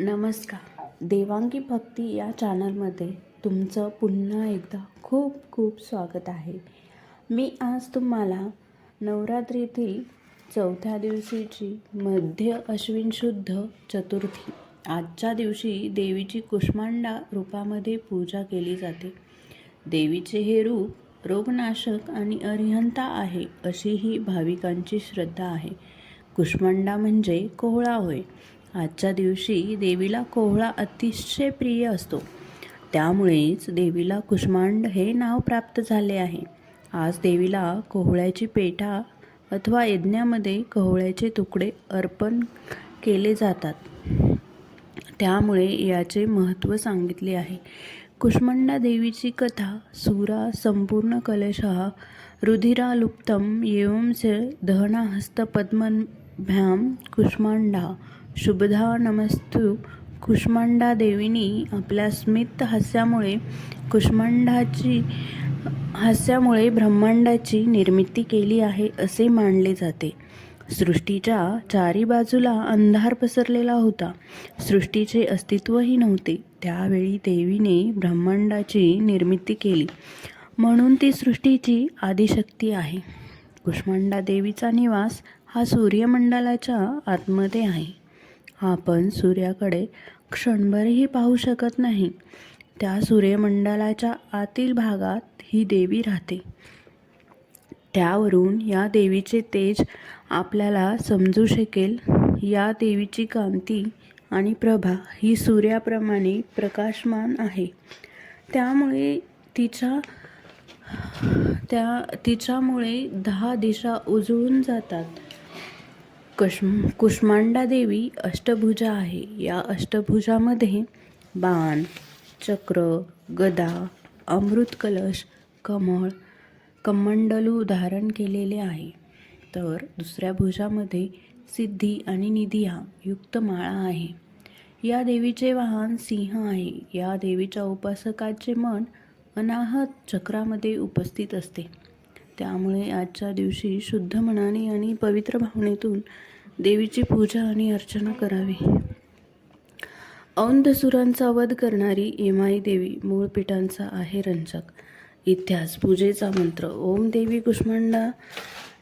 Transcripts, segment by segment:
नमस्कार. देवांगी भक्ती या चॅनलमध्ये तुमचं पुन्हा एकदा खूप खूप स्वागत आहे. मी आज तुम्हाला नवरात्रीतील चौथ्या दिवशीची मध्य अश्विन शुद्ध चतुर्थी. आजच्या दिवशी देवीची कुष्मांडा रूपामध्ये पूजा केली जाते. देवीचे हे रूप रोगनाशक आणि अरिहंता आहे अशी ही भाविकांची श्रद्धा आहे. कुष्मांडा म्हणजे कोहळा होय. आजच्या दिवशी देवीला कोहळा अतिशय प्रिय असतो. त्यामुळेच देवीला कुष्मांड हे नाव प्राप्त झाले आहे. आज देवीला कोहळ्याची पेठा अथवा यज्ञामध्ये कोहळ्याचे तुकडे अर्पण केले जातात. त्यामुळे याचे महत्त्व सांगितले आहे. कुष्मांडा देवीची कथा सुरा संपूर्ण कलशः रुधिरालुप्तम एवंच भ्याम कुष्मांडा. शुभधा नमस्तु. कुष्मांडा देवीनी आपल्या स्मित हास्यामुळे कुष्मांडाची हास्यामुळे ब्रह्मांडाची निर्मिती केली आहे असे मानले जाते. सृष्टीच्या चारी बाजूला अंधार पसरलेला होता. सृष्टीचे अस्तित्वही नव्हते. त्यावेळी देवीने ब्रह्मांडाची निर्मिती केली. म्हणून ती सृष्टीची आदिशक्ती आहे. कुष्मांडा देवीचा निवास हा सूर्यमंडलाच्या आतमध्ये आहे. आपण सूर्याकडे क्षणभरही पाहू शकत नाही. त्या सूर्यमंडलाच्या आतील भागात ही देवी राहते. त्यावरून या देवीचे तेज आपल्याला समजू शकेल. या देवीची कांती आणि प्रभा ही सूर्याप्रमाणे प्रकाशमान आहे. त्यामुळे तिच्या त्या तिच्यामुळे दहा दिशा उजळून जातात. कश्म कुष्मांडा देवी अष्टभुजा आहे. या अष्टभुजामध्ये बाण चक्र गदा अमृत कलश कमळ कमंडलू धारण केलेले आहे. तर दुसऱ्या भुजामध्ये सिद्धी आणि निधिया युक्त माळा आहे. या देवीचे वाहन सिंह आहे. या देवीच्या उपासकाचे मन अनाहत चक्रामध्ये उपस्थित असते. त्यामुळे आजच्या दिवशी शुद्ध मनाने आणि पवित्र भावनेतून देवीची पूजा आणि अर्चना करावी. औंधसुरांचा वध करणारी एमाई देवी मूळ पीठांचा आहे रंजक. इतिहास पूजेचा मंत्र ओम देवी कुष्मांडा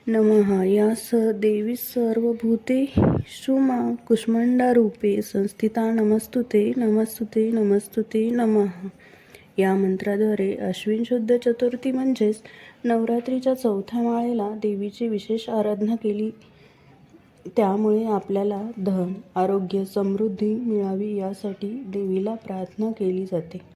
नमः या स देवी सर्वभूते शुमा कुष्मांडा रूपे संस्थिता नमस्तुते नमस्तुते नमस्तुते नमः. या मंत्राद्वारे अश्विन शुद्ध चतुर्थी म्हणजेच नवरात्रीच्या चौथ्या माळेला देवीची विशेष आराधना केली. त्यामुळे आपल्याला धन आरोग्य समृद्धी मिळावी यासाठी देवीला प्रार्थना केली जाते.